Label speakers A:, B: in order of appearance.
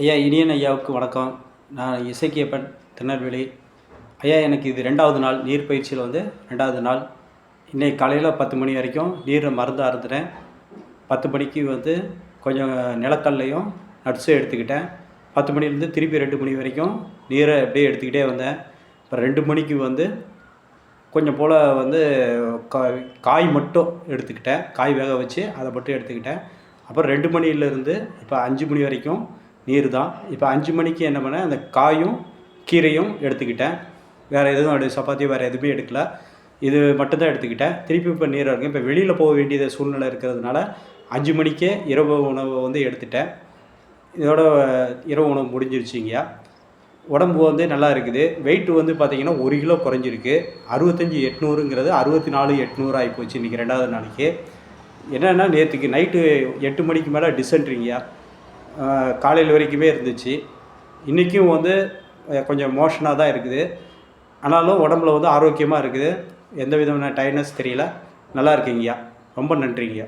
A: ஐயா இனியன் ஐயாவுக்கு வணக்கம். நான் இசைக்கியப்பன் திருநெல்வேலி. ஐயா எனக்கு இது ரெண்டாவது நாள் நீர் பயிற்சியில் வந்து ரெண்டாவது நாள். இன்றைக்கி காலையில் பத்து மணி வரைக்கும் நீரை மருந்து அறுத்துட்டேன் பத்து மணிக்கு வந்து கொஞ்சம் நிலக்கல்லையும் நட்ஸும் எடுத்துக்கிட்டேன். பத்து மணிலேருந்து திருப்பி ரெண்டு மணி வரைக்கும் நீரை அப்படியே எடுத்துக்கிட்டே வந்தேன். இப்போ ரெண்டு மணிக்கு வந்து கொஞ்சம் போல் வந்து காய் மட்டும் எடுத்துக்கிட்டேன். காய் வேக வச்சு அதை மட்டும் எடுத்துக்கிட்டேன். அப்புறம் ரெண்டு மணிலேருந்து இப்போ அஞ்சு மணி வரைக்கும் நீர் தான் இப்போ அஞ்சு மணிக்கு என்ன பண்ணேன்? அந்த காயும் கீரையும் எடுத்துக்கிட்டேன். வேறு எதுவும் எடு சப்பாத்தி வேறு எதுவுமே எடுக்கல. இது மட்டும்தான் எடுத்துக்கிட்டேன். திருப்பி இப்போ நீர் இருக்கும் இப்போ வெளியில் போக வேண்டிய சூழ்நிலை இருக்கிறதுனால அஞ்சு மணிக்கே இரவு உணவு வந்து எடுத்துட்டேன். இதோட இரவு உணவு முடிஞ்சிருச்சிங்கயா உடம்பு வந்து நல்லா இருக்குது. வெயிட் வந்து பார்த்திங்கன்னா ஒரு கிலோ குறைஞ்சிருக்கு. அறுபத்தஞ்சி எட்நூறுங்கிறது அறுபத்தி நாலு எட்நூறு ஆகிப்போச்சு இன்றைக்கி ரெண்டாவது நாளைக்கு. என்னென்னா நேற்றுக்கு நைட்டு எட்டு மணிக்கு மேலே டிசென்ட்ரிங்கய்யா காலையில் வரைக்குமே இருந்துச்சு. இன்றைக்கும் வந்து கொஞ்சம் மோஷனாக தான் இருக்குது. ஆனாலும் உடம்புல வந்து ஆரோக்கியமாக இருக்குது. எந்த விதமான டயர்னஸ் தெரியல. நல்லா இருக்குங்கய்யா. ரொம்ப நன்றிங்கய்யா.